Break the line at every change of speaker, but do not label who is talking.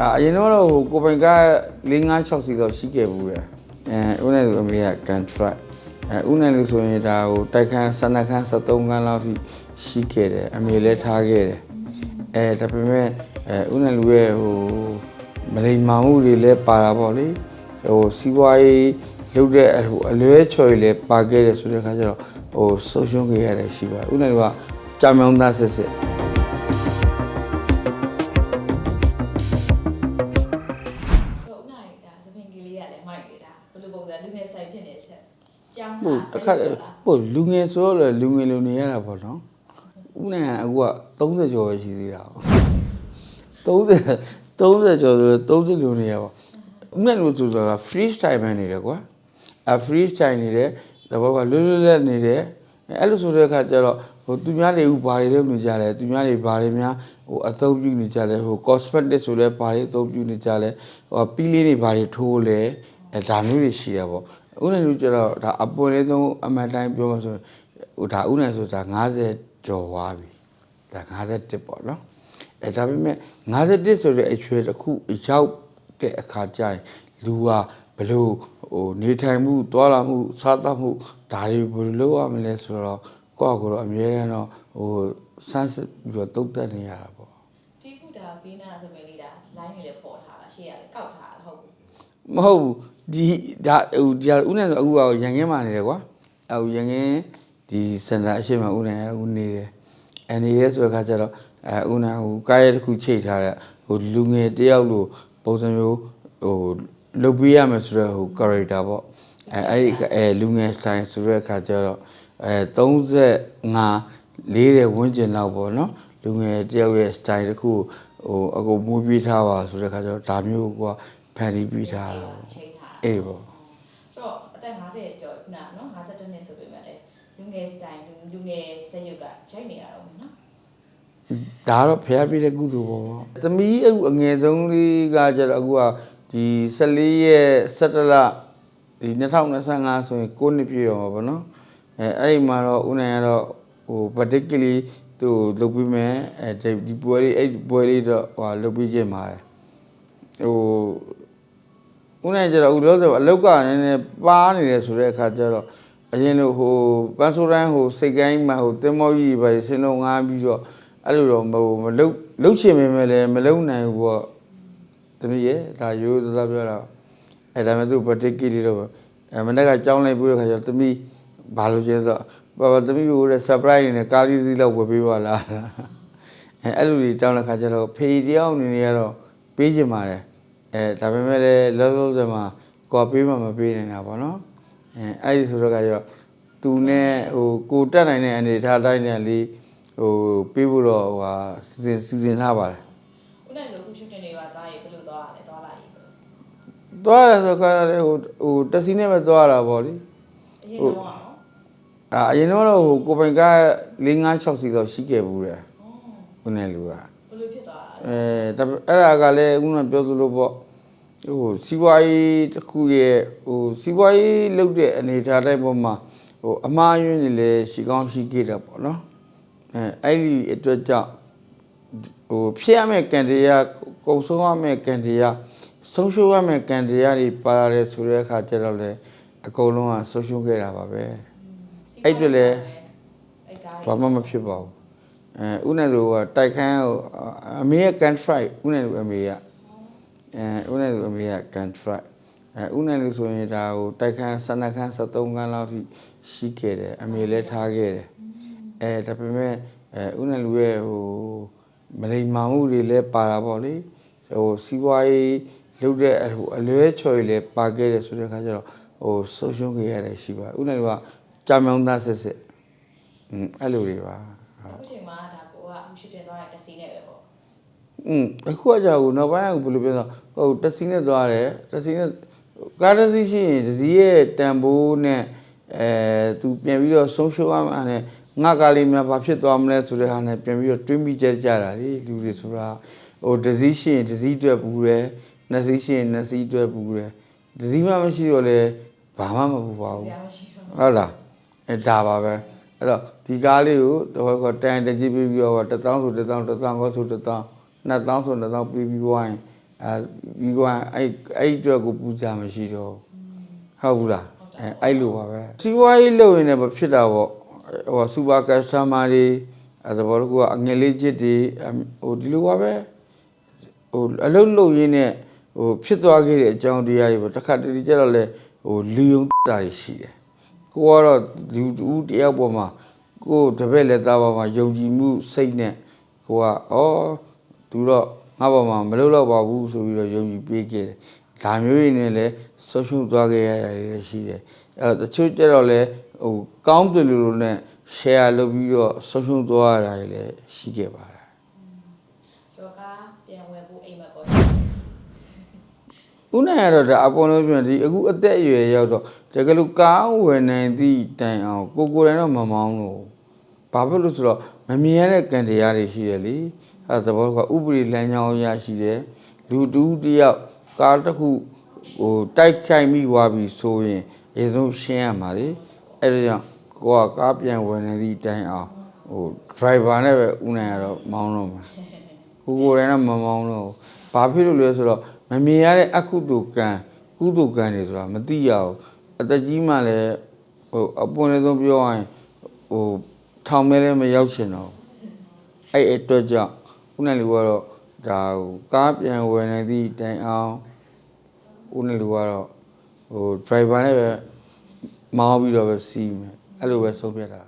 အာအရင်တော့ဟိုကိုပိုင်ကား၄၅6စီတော့ရှိခဲ့ဘူးလေအဲဦးနဲ့လူအမေက contract အဲဦးနဲ့လူဆိုရင်ဒါဟိုတိုက်ခန်းဆန္ဒခန်း73ခန်းလောက်ထိရှိခဲ့တယ်အမေလည်းထားခဲ့တယ်အဲဒါပေမဲ့အဲဦးနဲ့လူရဲ့ဟိုမလိမ္မာမှုတွေလည်းပါတာပေါ့လေဟိုစီးပွားရေးလုပ်တဲ့ဟိုအလွဲချော်တွေလည်းပါခဲ့တယ်ဆိုတဲ့အခါကျတော့ဟိုဆုံးရှုံးခဲ့ရတယ်ရှိပါဦးနဲ့လူကကြာမြောင်းသားစစ်စစ်
တဲ့အချက်ကြောင်း
ဟုတ်တစ်ခါဟုတ်လူငယ်ဆိုတော့လေလူငယ်လူနေရတာပေါ့နော်ဦးနိုင်ကအခုက30ကျော်ပဲရှိသေးတာပေါ့30 30ကျော်ဆိုတော့30လူနေရပါဦးနိုင်လို့ဆိုတော့ free style ပဲနေတယ်ကွာအ free style နေတယ်တဘောကလွတ်လွတ်လပ်နေတယ်အဲ့လိုဆိုတဲ့အခါကျတော့ဟိုသူများတွေဥဘာတွေလုပ်နေကြတယ်သူများတွေဘာတွေများဟိုအသုံးပြုနေကြတယ်ဟို cosmetic ဆိုလဲဘာတွေအသုံးပြုနေကြလဲဟိုပီးလေးတွေဘာတွေထိုးလဲအဲဒါမျိုးတွေရှိတာပေါ့ ဥနိုင်လူကျတော့ဒါအပေါ်လေးဆုံးအမှန်တိုင်းပြောမှဆိုရင်ဟိုဒါဥနိုင်ဆိုတာ50ကျော်သွားပြီဒါ51ပေါ့နော်အဲဒါပေမဲ့51ဆိုတဲ့အရွယ်တစ်ခုရောက်တဲ့အခါကျရင်လူကဘလို့ဟိုနေထိုင်မှုတွာလာမှုစားသတ်မှုဒါတွေဘယ်လိုလုပ်ရမလဲဆိုတော့ကိုယ့်အကိုယ်တော့အမြဲတမ်းတော့ဟိုစမ်းစစ်ပြီးတော့တုတ်တက်နေရတာပေါ့
ဒီခုဒါဘေးနာသပင်လေးဒါ line လေးလည်းပေါ်ထားတာရှေ့ရတယ်ကောက်ထားတာဟုတ်ဘူး
မဟုတ်ဘူး ဒီဒါဟိုဒီဟာဦးနိုင်ဆိုအခုကရန်ကင်းမှာနေတယ်ကွာအခုရန်ကင်းဒီစင်တာအရှိမဦးနိုင်အခုနေတယ်အဲနေရဲဆိုတဲ့ခါကျတော့အဲဦးနိုင်ဟိုကားရဲတစ်ခုချိတ်ထားတဲ့ဟိုလူငယ်တယောက်လိုပုံစံမျိုးဟိုလုပ်ပေးရမယ်ဆိုတော့ဟို character ပေါ့အဲအဲ့ဒီအဲလူငယ် style ဆိုတဲ့ခါကျတော့အဲ35 40ဝန်းကျင်လောက်ပေါ့နော်လူငယ်တယောက်ရဲ့ style တစ်ခုဟိုအကုန်မွေးပြေးထားပါဆိုတဲ့ခါကျတော့ဒါမျိုးကဖန်တီးပြီးထားတာပေါ့
ချိန်ထားတာ
အေးပေါ့
ဆိုတော့အသက်50ကျော်ခုနကနော်52နှစ်ဆိုပေမဲ့လည်းလူငယ် style လူငယ်စက်ရုပ်ကရိုက်နေရတော့မယ်နော်
ဒါကတော့ဖျားပြတဲ့ကုသိုလ်ပေါ့။သမီးအခုအငယ်ဆုံးလေးကကျတော့အခုကဒီ14ရက်17လဒီ2025ဆိုရင်9နှစ်ပြည့်တော့မှာပေါ့နော်။အဲအဲ့ဒီမှာတော့ဦးနိုင်ကတော့ဟို particularly သူ့ကိုလုပ်ပြီးမယ်အဲဒီဒီပွဲလေးအဲ့ဒီပွဲလေးတော့ဟိုလုပ်ပြီးခြင်းပါတယ်။ဟို ဦးနိုင်ကျတော့ဦးလို့ဆိုအလောက်ကနည်းနည်းပါနေတယ်ဆိုတဲ့အခါကျတော့အရင်လိုဟိုပန်းဆိုးတိုင်းဟိုစိတ်ကိုင်းမှာဟိုတင်မောကြီးပဲဆင်းလုံးငားပြီးတော့အဲ့လိုတော့မဟိုမလုတ်လုတ်ချင်ပေမဲ့လည်းမလုတ်နိုင်ဘူးပေါ့တမီးရဲ့ဒါရိုးသားပြောတာအဲ့ဒါမဲ့သူ particularly တော့အဲမနေ့ကကြောင်းလိုက်ပြီးတဲ့ခါကျတော့တမီးဘာလို့ကျဲဆိုဘာဘာတမီးကိုလည်း surprise နေကားလေးစီးလောက်ဝယ်ပေးပါလားအဲအဲ့လိုကြီးတောင်းတဲ့ခါကျတော့ဖေးတယောက်အနေနဲ့ကတော့ပေးချင်ပါတယ် အဲဒါပေမဲ့လည်းလောလောဆယ်မှာကိုယ်ပေးမှမပေးနိုင်တာပေါ့နော်အဲအဲ့ဒီဆိုတော့ကကျတော့သူနဲ့ဟိုကိုတက်နိုင်တဲ့အနေထားတိုင်းနဲ့လေးဟိုပေးဖို့တော့ဟိုဟာစီစဉ်စီစဉ်ထားပါတယ်
ဦးနိုင်ဆိုခုရှူတင်တွေပါသွားရေးဘယ်လိုသွားရလဲသွားလာရေးဆို
သွားရဆိုခါလည်းဟိုဟိုတက်စီနဲ့ပဲသွားတာပေါ့လေ
အရင်တော့နော်
အာအရင်တော့ဟိုကိုပိုင်ကား၄၅6စီတော့ရှိခဲ့ဘူးတဲ့ဦးနဲ့လူက
ဘယ်လိုဖြစ်သွားလဲ
အဲဒါပေအဲ့ဒါကလည်းခုနပြောသလိုပေါ့ ဟိုစီးပွားရေးတစ်ခုရဲ့ဟိုစီးပွားရေးလုပ်တဲ့အနေအထားတိုင်းပေါ်မှာဟိုအမှားယွင်းနေလေရှိကောင်းရှိခဲ့တာပေါ့နော်အဲအဲ့ဒီအတွက်ကြောင့်ဟိုဖြစ်ရမယ့်ကန်တရားကုံဆုံးရမယ့်ကန်တရားဆုံးရှုံးရမယ့်ကန်တရားတွေပါရတယ်ဆိုတဲ့အခါကျတော့လေအကုန်လုံးကဆုံးရှုံးခဲ့တာပါပဲအဲ့အတွက်လည်း
အဲ့ကား
ဘာမှမဖြစ်ပါဘူးအဲဥနဲ့လိုကတိုက်ခန်းဟိုအမေကကန်ဖရိုက်ဥနဲ့လိုအမေက အဲဥနဲ့လိုအမေကကန်ဖရိုက်အဲဥနဲ့လိုဆိုရင်ဒါဟိုတိုက်ခန်းဆန္ဒခန်း73ခန်းလောက်ထိရှိခဲ့တယ်အမေလည်းထားခဲ့တယ်အဲဒါပေမဲ့အဲဥနဲ့လိုရဲ့ဟိုမလိမ္မာမှုတွေလည်းပါတာပေါ့လေဟိုစီးပွားရေးလုပ်တဲ့ဟိုအလွဲချော်တွေလည်းပါခဲ့တယ်ဆိုတဲ့အခါကျတော့ဟိုဆုံးရှုံးခဲ့ရတယ်ရှိပါဥနဲ့လိုကကြာမြောင်းသားစစ်စစ်อืมအဲ့လိုတွေပါဟုတ်
အခုချိန်မှာဒါကိုကအခုရှူတင်သွားတဲ့တစီနဲ့ပဲပေါ့
อืมအခုကကြာကိုနောက်ပိုင်းကဘယ်လိုပြောလဲဟိုတက်စီနဲ့သွားတယ်တက်စီနဲ့ကားတက်စီရှိရင်တစီရဲ့တန်ဖိုးနဲ့အဲသူပြန်ပြီးတော့ဆုံးရှုံးရမှာနဲ့ငါကားလေးများဘာဖြစ်သွားမလဲဆိုတဲ့ဟာနဲ့ပြန်ပြီးတော့တွေးမိကြကြတာလေလူတွေဆိုတာဟိုတစီရှိရင်တစီအတွက်ဘူးတယ်နှစ်စီရှိရင်နှစ်စီအတွက်ဘူးတယ်တစီမှမရှိတော့လေဘာမှမပူပါဘူး
ဆရာမရှိတော့
ဟုတ်လားအဲဒါပါပဲအဲ့တော့ဒီကားလေးကိုတော့ကတန်တကြည့်ပြီးပြီးတော့1000ဆို1000 1000ကောဆို1000 2000ဆို2000ပြီးပြီးွားရင်အဲဒီကအဲ့အဲ့အတွက်ကိုပူဇာမရှိတော့ဟုတ်ဘူးလားအဲအဲ့လိုပါပဲစီးပွားရေးလုပ်ရင်လည်းမဖြစ်တာပေါ့ဟိုစူပါကစတမာတွေအဲသဘောတကူကအငယ်လေးချစ်တွေဟိုဒီလိုပါပဲဟိုအလုပ်လုပ်ရင်းနဲ့ဟိုဖြစ်သွားခဲ့တဲ့အကြောင်းတရားတွေပေါ့တစ်ခါတလေကျတော့လေဟိုလီယုံတာတွေရှိတယ်ကိုကတော့လူတူတယောက်ပေါ်မှာကိုတပည့်လက်သားပေါ်မှာယုံကြည်မှုစိတ်နဲ့ကိုကဩ သူတော့ငါ့ပေါ်မှာမလုပ်တော့ပါဘူးဆိုပြီးတော့ယုံကြည်ပေးခဲ့တယ်ဒါမျိုးရင်းနဲ့လည်းဆုံးရှုံးသွားခဲ့ရတာတွေလည်းရှိတယ်အဲတချို့ကျတော့လေဟိုကောင်းတယ်လို့လို့နဲ့ share လုပ်ပြီးတော့ဆုံးရှုံးသွားရတာတွေလည်းရှိခဲ့ပါတယ်
ဆိုတော့ကပြန်ဝယ်ဖို့အိမ်မက်ပေါ့
ဦးနိုင်ကတော့ဒါအပေါ်လုံးပြန်ဒီအခုအသက်အရွယ်ရောက်တော့တကယ်လို့ကားဝယ်နိုင်သည့်တိုင်အောင်ကိုကိုယ်တိုင်တော့မမောင်းလို့ဘာဖြစ်လို့ဆိုတော့မမြင်ရတဲ့ကံတရားတွေရှိတယ်လေ အဲသဘောကဥပဒေလမ်းကြောင်းအရရှိတယ်လူတူးတစ်ယောက်ကားတစ်ခုဟိုတိုက်ခိုက်မိသွားပြီဆိုရင်အရင်ဆုံးရှင်းရမှာလေအဲ့ဒါကြောင့်ကိုကကားပြန်ဝယ်နိုင်သည့်တိုင်အောင်ဟို driver နဲ့ပဲဦးနိုင်ရတော့မောင်းတော့မှာကိုကိုယ်တိုင်တော့မမောင်းတော့ဘူးဘာဖြစ်လို့လဲဆိုတော့မမြင်ရတဲ့အခုတုကံကုတုကံတွေဆိုတာမသိရဘူးအသက်ကြီးမှလည်းဟိုအပွင့်လေးဆုံးပြောရရင်ဟိုထောင်မဲလည်းမရောက်ချင်တော့ဘူးအဲ့အတွက်ကြောင့် ခုနကလူကတော့ဒါဟိုကားပြန်ဝယ်နေသည့်တိုင်အောင်ခုနကလူကတော့ဟို driver နဲ့ပဲမောင်းပြီးတော့ပဲစီးမယ်အဲ့လိုပဲဆုံးဖြတ်တာ